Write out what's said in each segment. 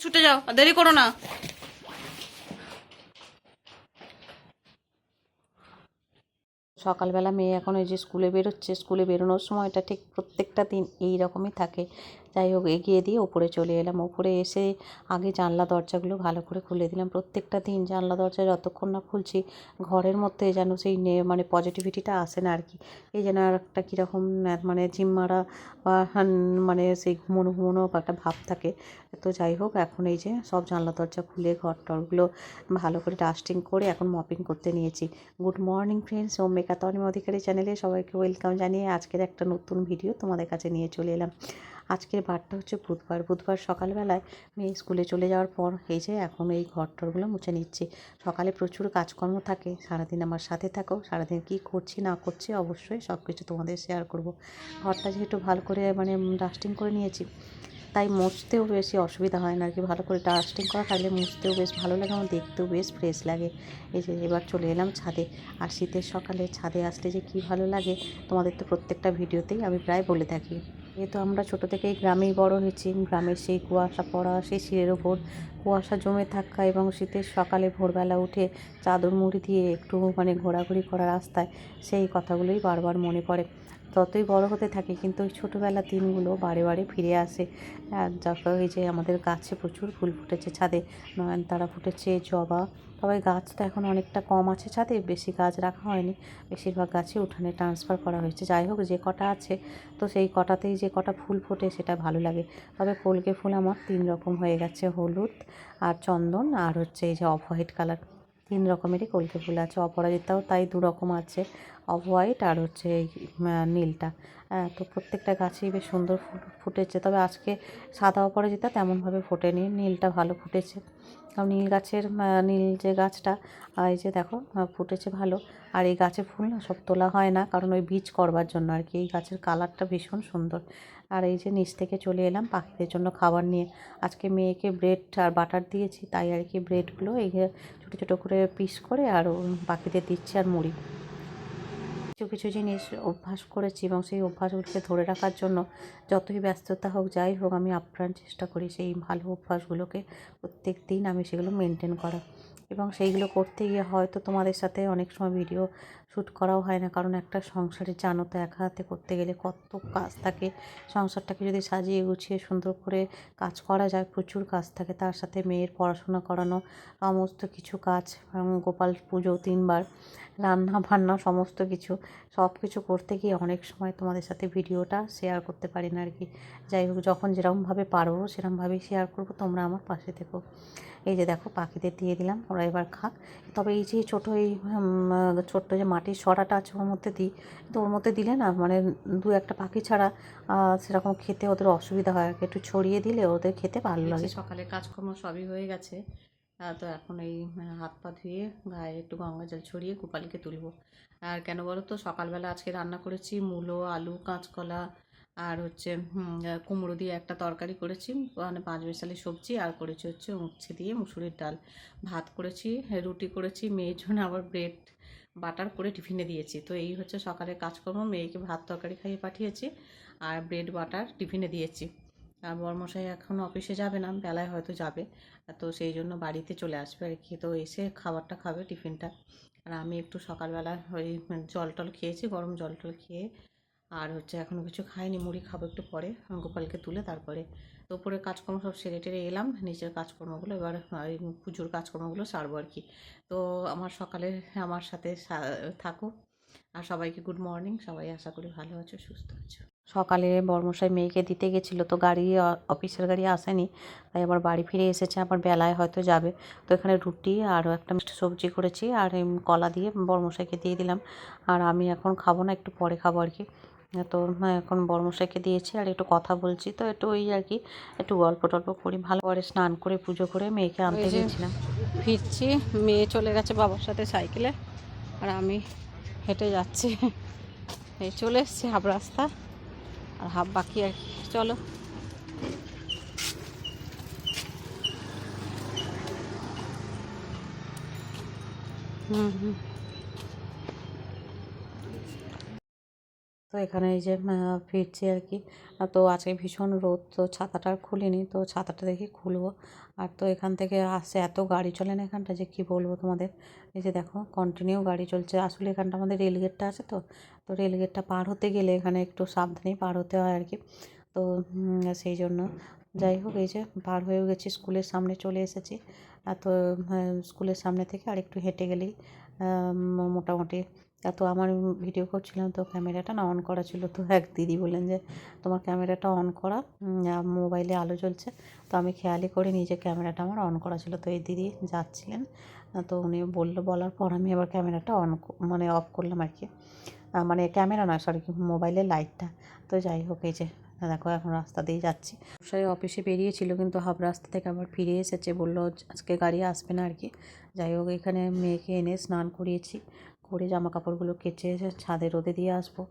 ছুটে যাও দেরি করো না। সকালবেলা মেয়ে এখন ওই যে স্কুলে বেরোচ্ছে, স্কুলে বেরোনোর সময়টা ঠিক প্রত্যেকটা দিন এই রকমই থাকে। যাই হোক, এগিয়ে দিয়ে ওপরে চলে এলাম। ওপরে এসে আগে জানলা দরজাগুলো ভালো করে খুলে দিলাম। প্রত্যেকটা দিন জানলা দরজা যতক্ষণ না খুলছি, ঘরের মধ্যে যেন সেই নে মানে পজিটিভিটিটা আসে না আর কি। এই যেন আর একটা কীরকম মানে জিম মারা বা মানে সেই ঘুমোনো ঘুমোনো বা একটা ভাব থাকে। তো যাই হোক, এখন এই যে সব জানলা দরজা খুলে, ঘর টরগুলো ভালো করে ডাস্টিং করে এখন মপিং করতে নিয়েছি। গুড মর্নিং ফ্রেন্ডস ও মেকাতনিম অধিকারী চ্যানেলে সবাইকে ওয়েলকাম জানিয়ে আজকের একটা নতুন ভিডিও তোমাদের কাছে নিয়ে চলে এলাম। আজকের বারটা হচ্ছে বুধবার। বুধবার সকালবেলায় মেয়ে স্কুলে চলে যাওয়ার পর এই যে এখন এই ঘর টরগুলো মুছে নিচ্ছি। সকালে প্রচুর কাজকর্ম থাকে, সারাদিন আমার সাথে থাকো, সারাদিন কী করছি, না করছি অবশ্যই সব কিছু তোমাদের শেয়ার করব। ঘরটা যেহেতু ভালো করে মানে ডাস্টিং করে নিয়েছি, তাই মুছতেও বেশি অসুবিধা হয় না আর কি ভালো করে ডাস্টিং করা থাকলে মুছতেও বেশ ভালো লাগে, আমার দেখতেও বেশ ফ্রেশ লাগে। এই যে এবার চলে এলাম ছাদে, আর শীতের সকালে ছাদে আসলে যে কী ভালো লাগে, তোমাদের তো প্রত্যেকটা ভিডিওতেই আমি প্রায় বলে থাকি। যেহেতু আমরা ছোটো থেকেই গ্রামেই বড় হয়েছি, গ্রামের সেই কুয়াশা পড়া, সেই শিরের ওপর কুয়াশা জমে থাকা এবং শীতের সকালে ভোরবেলা উঠে চাদর মুড়ি দিয়ে একটু মানে ঘোরাঘুরি করা রাস্তায় সেই কথাগুলোই বারবার মনে পড়ে। ততই বড় হতে থাকে। কিন্তু ওই ছোটোবেলার দিনগুলো বারে বারে ফিরে আসে। আর যখন এই যে আমাদের গাছে প্রচুর ফুল ফুটেছে ছাদে, নয়নতারা ফুটেছে, জবা, তবে গাছ তো এখন অনেকটা কম আছে ছাদে, বেশি গাছ রাখা হয়নি। বেশিরভাগ গাছই উঠানে ট্রান্সফার করা হয়েছে। যাই হোক, যে কটা আছে, তো সেই কটাতেই যে কটা ফুল ফোটে সেটা ভালো লাগে। তবে কলকে ফুল আমার তিন রকম হয়ে গেছে, হলুদ আর চন্দন আর হচ্ছে এই যে অফ হোয়াইট কালার। তিন রকমেরই কলকে ফুল আছে, অপরাজিতাও তাই দু রকম আছে। অফ হোয়াইট আর হচ্ছে এই নীলটা। তো প্রত্যেকটা গাছেই বেশ সুন্দর ফুট- ফুটেছে। তবে আজকে সাদা অপরাজিতা তেমনভাবে ফোটেনি। নীলটা ভালো ফুটেছে। কারণ নীল গাছের নীল যে গাছটা এই যে দেখো ফুটেছে ভালো। আর এই গাছে ফুল না সব তোলা হয় না। কারণ ওই বীজ করবার জন্য আর কি। এই গাছের কালারটা ভীষণ সুন্দর। আর এই যে নিচ থেকে চলে এলাম পাখিদের জন্য খাবার নিয়ে। আজকে মেয়েকে ব্রেড আর বাটার দিয়েছি। তাই আর কি ব্রেডগুলো এই ছোটো ছোটো করে পিস করে আর পাখিদের দিচ্ছি আর মুড়ি। কিছু কিছু জিনিস অভ্যাস করেছি এবং সেই অভ্যাসগুলোকে ধরে রাখার জন্য যতই ব্যস্ততা হোক, যাই হোক, আমি আপ্রাণ চেষ্টা করি সেই ভালো অভ্যাসগুলোকে প্রত্যেক দিন আমি সেগুলো মেনটেন করা এবং সেইগুলো করতে গিয়ে হয়তো তোমাদের সাথে অনেক সময় ভিডিও শ্যুট করাও হয় না। কারণ একটা সংসারে জানো তো, একা হাতে করতে গেলে কত কাজ থাকে। সংসারটাকে যদি সাজিয়ে গুছিয়ে সুন্দর করে কাজ করা যায়, প্রচুর কাজ থাকে। তার সাথে মেয়ের পড়াশোনা করানো, সমস্ত কিছু কাজ গোপাল পুজো তিনবার। রান্না বান্না সমস্ত কিছু সব কিছু করতে গিয়ে অনেক সময় তোমাদের সাথে ভিডিওটা শেয়ার করতে পারি না আর কি যাই হোক যখন যেরকমভাবে পারব সেরকমভাবেই শেয়ার করব তোমরা আমার পাশে থেকো। এই যে দেখো পাখিদের দিয়ে দিলাম ওরা এবার খাক। তবে এই যে ছোটো এই ছোট্ট যে মাটির সরাটা আছে ওর মধ্যে দিই। তো ওর মধ্যে দিলে না মানে দু একটা পাখি ছাড়া সেরকম খেতে ওদের অসুবিধা হয় আর কি একটু ছড়িয়ে দিলে ওদের খেতে ভালো লাগে। সকালে কাজকর্ম সবই হয়ে গেছে। তো এখন এই হাত পা ধুয়ে গায়ে একটু গঙ্গা জল ছড়িয়ে গোপালকে তুলবো। আর কেন বলো তো সকালবেলা আজকে রান্না করেছি মূলো, আলু, কাঁচকলা আর হচ্ছে কুমড়ো দিয়ে একটা তরকারি করেছি মানে পাঁচ মিশালি সবজি আর করেছি হচ্ছে উচ্ছে দিয়ে মুসুরির ডাল। ভাত করেছি, রুটি করেছি, মেয়ের জন্য আবার ব্রেড, বাটার করে টিফিনে দিয়েছি। তো এই হচ্ছে সকালের কাজকর্ম, মেয়েকে ভাত তরকারি খাইয়ে পাঠিয়েছি আর ব্রেড, বাটার টিফিনে দিয়েছি। আর বরমশাই এখন অফিসে যাবে না, বেলায় হয়তো যাবে। তো সেই জন্য বাড়িতে চলে আসবে আর কি। তো এসে খাবারটা খাবে টিফিনটা। আর আমি একটু সকালবেলা ওই জল টল খেয়েছি, গরম জল টল খেয়ে। আর হচ্ছে এখনও কিছু খাইনি, মুড়ি খাব একটু পরে, গোপালকে তুলে তারপরে উপরে কাজকর্ম সব সেরে টেরে এলাম নিচের কাজকর্মগুলো এবার পুজোর কাজকর্মগুলো সারবো আর কি। তো আমার সকালে আমার সাথে থাকো আর সবাইকে গুড মর্নিং সবাই আশা করি ভালো আছো সুস্থ আছো। সকালে বর্মশাই মেয়েকে দিতে গেছিল তো গাড়ি অফিসের গাড়ি আসেনি তাই আবার বাড়ি ফিরে এসেছে আবার বেলায় হয়তো যাবে। তো এখানে রুটি আর একটা মিষ্টি সবজি করেছি আর কলা দিয়ে বর্মশাইকে দিয়ে দিলাম। আর আমি এখন খাব না একটু পরে খাব আর কি। তো এখন বর্মশাইকে দিয়েছি আর একটু কথা বলছি তো একটু ওই আর কি একটু গল্প টল্প করি ভালো করে স্নান করে পুজো করে মেয়েকে আনতে গেছিলাম। ফিরছি মেয়ে চলে গেছে বাবার সাথে সাইকেলে আর আমি হেঁটে যাচ্ছে। এই চলে এসছে হাফ রাস্তা আর হাফ বাকি আর চলো। হুম হুম। তো এখানে এই যে ফিরছি আর কি। তো আজকে ভীষণ রোদ, তো ছাতাটা খুলিনি, তো ছাতাটা দেখি খুলবো। আর তো এখান থেকে আসছে, এত গাড়ি চলে না এখানটা যে কি বলব তোমাদের? এই যে দেখো কন্টিনিউ গাড়ি চলছে। আসলে এখানটা আমাদের রেলগেটটা আছে তো তো রেলগেটটা পার হতে গেলে এখানে একটু সাবধানেই পার হতে হয় আর কি। তো সেই জন্য যাই হোক, এই যে পার হয়েও গেছি, স্কুলের সামনে চলে এসেছি। তো স্কুলের সামনে থেকে আর একটু হেঁটে গেলেই মোটামুটি তা তো আমার ভিডিও করছিলাম, তো ক্যামেরাটা না অন করা ছিল। তো এক দিদি বললেন যে, তোমার ক্যামেরাটা অন করা মোবাইলে আলো জ্বলছে। তো আমি খেয়ালই করে নিজে ক্যামেরাটা আমার অন করা ছিল। তো এই দিদি যাচ্ছিলেন। তো উনি বলল, বলার পর আমি আবার ক্যামেরাটা অন মানে অফ করলাম আর কি। মানে ক্যামেরা না সরি মোবাইলের লাইটটা তো যাই হোক, এই যে, দেখো, এখন রাস্তা দিয়ে যাচ্ছি। সে অফিসে বেরিয়েছিল, কিন্তু হাফ রাস্তা থেকে আবার ফিরে এসেছে। বলল আজকে গাড়ি আসবে না আর কি। যাই হোক, এখানে মেয়েকে এনে স্নান করিয়েছি। করে জামা কাপড়গুলো কেচে ছাদে রোদে দিয়ে আসব।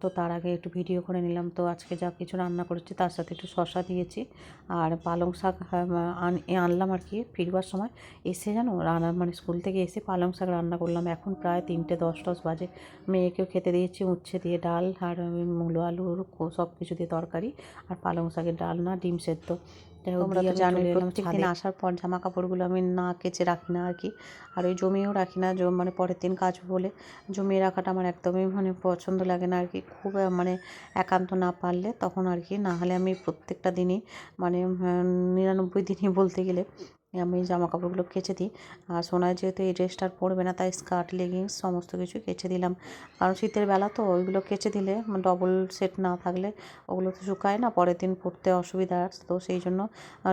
তো তার আগে একটু ভিডিও করে নিলাম। তো আজকে যা কিছু রান্না করেছি তার সাথে একটু শশা দিয়েছি। আর পালং শাক হ্যাঁ, আন- আনলাম আর কি ফিরবার সময়। এসে জানো রান্না মানে স্কুল থেকে এসে পালং শাক রান্না করলাম। এখন প্রায় তিনটে দশ দশ বাজে। মেয়েকেও খেতে দিয়েছি উচ্ছে দিয়ে ডাল আর মূলো আলুর সব কিছু দিয়ে তরকারি। আর পালং শাকের ডাল না ডিম সেদ্ধ। তোমরা তো জানোই প্রত্যেকদিন আসার পর জামা কাপড়গুলো আমি না কেচে রাখি না আর কি। আর ওই জমিয়েও রাখি না জম- মানে পরের দিন কাজ বলে। জমিয়ে রাখাটা আমার একদমই মানে পছন্দ লাগে না আর কি। খুব মানে একান্ত না পারলে তখন আর কি। না হলে আমি প্রত্যেকটা দিনই মানে নিরানব্বই দিনই বলতে গেলে আমি জামা কাপড়গুলো কেচে দিই। আর সোনায় যেহেতু এই ড্রেসটা আর পরবে না তাই স্কার্ট লেগিংস সমস্ত কিছু কেচে দিলাম। কারণ শীতের বেলা তো ওইগুলো কেচে দিলে ডবল সেট না থাকলে ওগুলো তো শুকায় না পরের দিন পরতে অসুবিধা। আছে তো সেই জন্য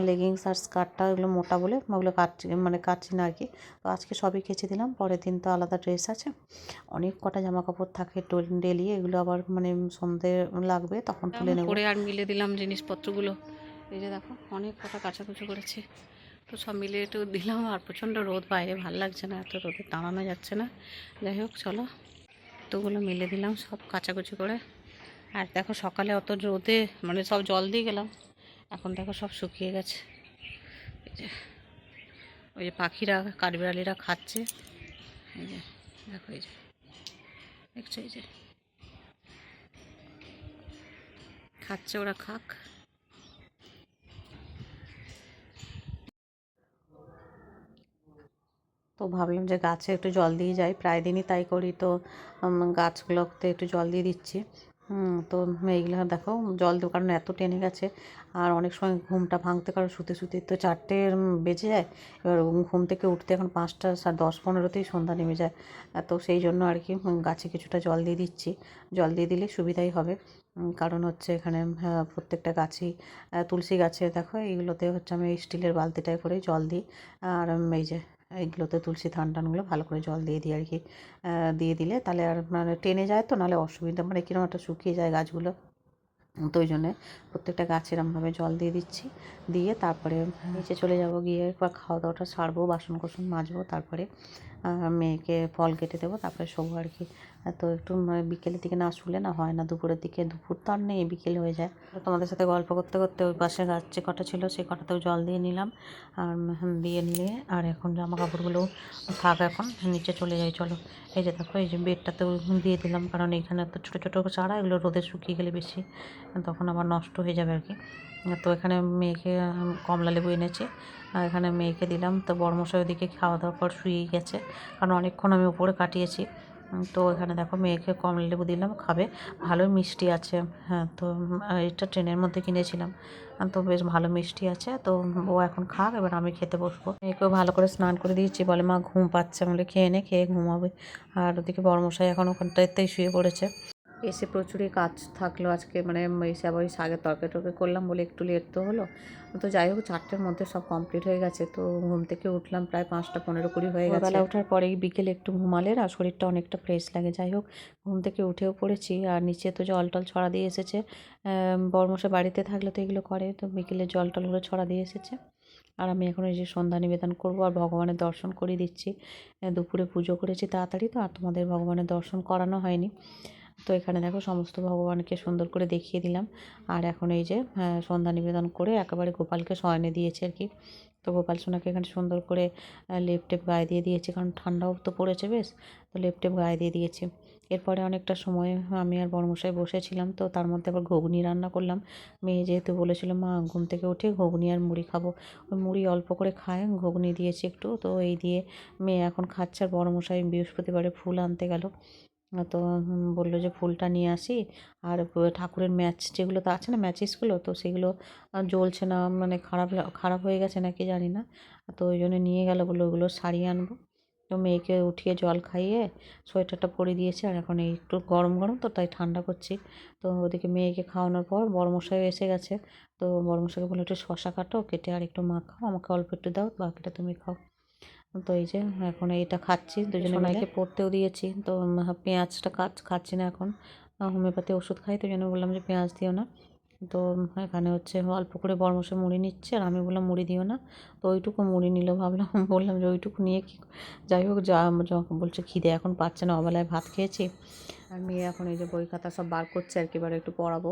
লেগিংস আর স্কার্টটা ওগুলো মোটা বলে ওগুলো কাটছি মানে কাটছি না আর কি তো আজকে সবই কেচে দিলাম পরের দিন তো আলাদা ড্রেস আছে। অনেক কটা জামা কাপড় থাকে ডেলি এগুলো আবার মানে সন্ধে লাগবে তখন তুলে নেব। আর মিলে দিলাম জিনিসপত্রগুলো। এই যে দেখো অনেক কটা কাচাকুচি করেছি। তো সব মিলিয়ে একটু দিলাম, আর প্রচণ্ড রোদ বাইরে, ভালো লাগছে না, এত রোদে টানানো যাচ্ছে না। যাই হোক, চলো। তোগুলো মিলে দিলাম সব কাচাকুচি করে। আর দেখো সকালে অত রোদে মানে সব জল দিয়ে গেলাম। এখন দেখো সব শুকিয়ে গেছে। যে, ওই যে পাখিরা, কাঠবিড়ালিরা খাচ্ছে। এই যে, দেখো এই যে, দেখছ এই যে। খাচ্ছে ওরা, খাক। তো ভাবলাম যে গাছে একটু জল দিয়ে যাই। প্রায় দিনই তাই করি তো গাছগুলোতে একটু জল দিয়ে দিচ্ছি। তো এইগুলো দেখো জল দেবো কারণ এত টেনে গেছে। আর অনেক সময় ঘুমটা ভাঙতে কারণ শুতে শুতে তো চারটে বেজে যায়। এবার ঘুম থেকে উঠতে এখন পাঁচটা সা- দশ, পনেরোতেই সন্ধ্যা নেমে যায়। তো সেই জন্য আর কি গাছে কিছুটা জল দিয়ে দিচ্ছি। জল দিয়ে দিলে সুবিধাই হবে। কারণ হচ্ছে এখানে প্রত্যেকটা গাছই তুলসী গাছে, দেখো এইগুলোতে হচ্ছে আমি স্টিলের বালতিটায় করে জল দিই। আর এই যে এইগুলোতে তুলসী থান টানগুলো ভালো করে জল দিয়ে দিই আর কি দিয়ে দিলে তাহলে আর মানে টেনে যায় তো, নাহলে অসুবিধা মানে কীরকম একটা শুকিয়ে যায় গাছগুলো। তো ওই জন্যে প্রত্যেকটা গাছে এরমভাবে জল দিয়ে দিচ্ছি। দিয়ে তারপরে নিচে চলে যাব গিয়ে একবার খাওয়া দাওয়াটা সারবো বাসন কোসন মাজবো, তারপরে মেয়েকে ফল কেটে দেবো, তারপরে শোবো আর কি। তো একটু বিকেলের দিকে না শুলে না হয় না, দুপুরের দিকে দুপুর তো আর নেই, বিকেল হয়ে যায়। তোমাদের সাথে গল্প করতে করতে ওই পাশে গাছ যে কটা ছিল সেই কটাতেও জল দিয়ে নিলাম, আর দিয়ে নিয়ে, আর এখন জামা কাপড়গুলো থাক এখন, নিচে চলে যাই, চলো। এই যে দেখো, এই যে বেডটাতেও দিয়ে দিলাম, কারণ এখানে তো ছোটো ছোটো চারা, এগুলো রোদে শুকিয়ে গেলে বেশি, তখন আবার নষ্ট হয়ে যাবে আর কি। তো এখানে মেয়েকে কমলা লেবু এনেছি, আর এখানে মেয়েকে দিলাম, তো বড়মশাই ওদিকে খাওয়া দাওয়ার পর শুয়েই গেছে। কারণ অনেকক্ষণ আমি উপরে কাটিয়েছি। তো এখানে দেখো মেয়েকে কমলা লেবু দিলাম, খাবে। ভালোই মিষ্টি আছে। হ্যাঁ তো এটা ট্রেনের মধ্যে কিনেছিলাম। তো বেশ ভালো মিষ্টি আছে। তো ও এখন খাক, এবার আমি খেতে বসবো। মেয়েকেও ভালো করে স্নান করে দিয়েছি। বলে, মা, ঘুম পাচ্ছে। বলে, খেয়ে নে, খেয়ে ঘুমাবে। আর ওদিকে বড়মশাই এখন ওখানটাতেই শুয়ে পড়েছে। এসে প্রচুরই কাজ থাকল আজকে মানে এসে আবার ওই শাকের তরকারি টরকারি করলাম বলে একটু লেট তো হলো। তো যাই হোক, চারটের মধ্যে সব কমপ্লিট হয়ে গেছে। তো ঘুম থেকে উঠলাম প্রায় পাঁচটা পনেরো কুড়ি হয়ে গেছে। বেলা ওঠার পরেই বিকেলে একটু ঘুমালে আর শরীরটা অনেকটা ফ্রেশ লাগে। যাই হোক, ঘুম থেকে উঠেও পড়েছি। আর নিচে তো জল টল ছড়া দিয়ে এসেছে। বর্মশা বাড়িতে থাকলে তো এগুলো করে। তো বিকেলে জল টলগুলো ছড়া দিয়ে এসেছে। আর আমি এখন এই যে সন্ধ্যা নিবেদন করব আর ভগবানের দর্শন করিয়ে দিচ্ছি। দুপুরে পুজো করেছি তাড়াতাড়ি তো, আর তোমাদের ভগবানের দর্শন করানো হয়নি। তো এখানে দেখো সমস্ত ভগবানকে সুন্দর করে দেখিয়ে দিলাম। আর এখন এই যে আহ, সন্ধ্যা নিবেদন করে একেবারে গোপালকে শয়নে দিয়েছে আর কি। তো গোপাল সোনাকে এখানে সুন্দর করে লেপ টেপ গায়ে দিয়ে দিয়েছি কারণ ঠান্ডাও তো পড়েছে বেশ। তো লেপ টেপ গায়ে দিয়ে দিয়েছি। এরপরে অনেকটা সময় আমি আর বড়মশাই বসেছিলাম তো তার মধ্যে আবার ঘুগনি রান্না করলাম। মেয়ে যেহেতু বলেছিল মা ঘুম থেকে উঠে ঘুগনি আর মুড়ি খাব। ওই মুড়ি অল্প করে খায় ঘুগনি দিয়েছি একটু। তো এই দিয়ে মেয়ে এখন খাচ্ছে আর বড়মশাই বৃহস্পতিবারে ফুল আনতে গেল। তো বলল যে ফুলটা নিয়ে আসি। আর ঠাকুরের ম্যাচ যেগুলো তো, আছে না ম্যাচেসগুলো তো সেগুলো জ্বলছে না মানে খারাপ খারাপ হয়ে গেছে নাকি জানি না। তো ওই জন্য নিয়ে গেলো, বলল ওগুলো সারিয়ে আনব। তো মেয়েকে উঠিয়ে জল খাইয়ে সোয়েটারটা পরে দিয়েছি। আর এখন এই একটু গরম গরম তো তাই ঠান্ডা করছি। তো ওদিকে মেয়েকে খাওয়ানোর পর বড়মশাই এসে গেছে। তো বড়মশাইকে বলল একটু শশা কাটো, কেটে আর একটু মাখাও আমাকে অল্প একটু দাও, বাকিটা তুমি খাও। তো এই যে এখন এইটা খাচ্ছি দুজনে মাইকে পড়তেও দিয়েছি। তো পেঁয়াজটা কাজ খাচ্ছি না এখন। হোমিওপ্যাথি ওষুধ খাই তো জন্য বললাম যে পেঁয়াজ দিও না। তো এখানে হচ্ছে অল্প করে বড়মশাই মুড়ি নিচ্ছে আর আমি বললাম মুড়ি দিও না। তো ওইটুকু মুড়ি নিল ভাবলাম বললাম যে ওইটুকু নিয়ে কি যাই হোক যা যখন বলছে খিদে এখন পাচ্ছে না অবেলায় ভাত খেয়েছি। আর মেয়ে এখন এই যে বই খাতা সব বার করছে আর কি এবার একটু পড়াবো।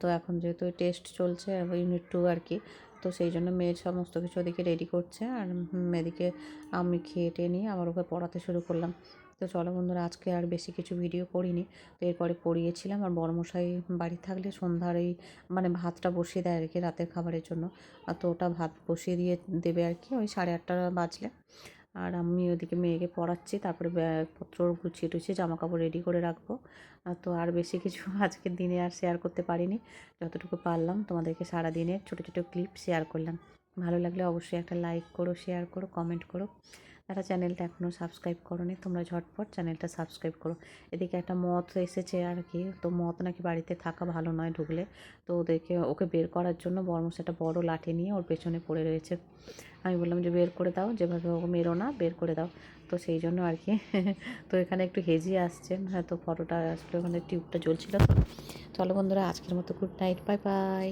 তো এখন যেহেতু টেস্ট চলছে ইউনিট টু আর কি তো সেই জন্য মেয়ের সমস্ত কিছু ওদিকে রেডি করছে আর এদিকে আমি খেয়ে টেয়ে নিয়ে আবার ওকে পড়াতে শুরু করলাম। তো চলো বন্ধুরা, আজকে আর বেশি কিছু ভিডিও করিনি। তো এরপরে পড়িয়েছিলাম আর বড়মশাই বাড়ি থাকলে সন্ধ্যার এই মানে ভাতটা বসিয়ে দেয় আর কি রাতের খাবারের জন্য। আর তো ওটা ভাত বসিয়ে দিয়ে দেবে আর কি, ওই সাড়ে আটটা বাজলে। আর আমি ওদিকে মেয়েকে পড়াচ্ছি, তারপরে ব্যাগপত্র গুছিয়ে টুছিয়ে জামা কাপড় রেডি করে রাখব। আর তো আর বেশি কিছু আজকের দিনে আর শেয়ার করতে পারিনি। যতটুকু পারলাম তোমাদেরকে সারা দিনের ছোটো ছোটো ক্লিপ শেয়ার করলাম। ভালো লাগলে অবশ্যই একটা লাইক করো শেয়ার করো কমেন্ট করো। যারা চ্যানেলটা এখনও সাবস্ক্রাইব করোনি, তোমরা ঝটপট চ্যানেলটা সাবস্ক্রাইব করো। এদিকে একটা মত এসেছে আর কি, তো মত নাকি বাড়িতে থাকা ভালো নয় ঢুকলে, তো ওদেরকে, ওকে বের করার জন্য বর্মস একটা বড় লাঠি নিয়ে ওর পেছনে পড়ে রয়েছে। আমি বললাম যে, বের করে দাও, যেভাবে ওকে মেরো না, বের করে দাও। তো সেই জন্য আর কি, তো এখানে একটু হেজি আসছে হ্যাঁ তো ফটোটা আসলে ওখানে টিউবটা জ্বলছিল তো। চলো বন্ধুরা, আজকের মতো গুড নাইট বাই বাই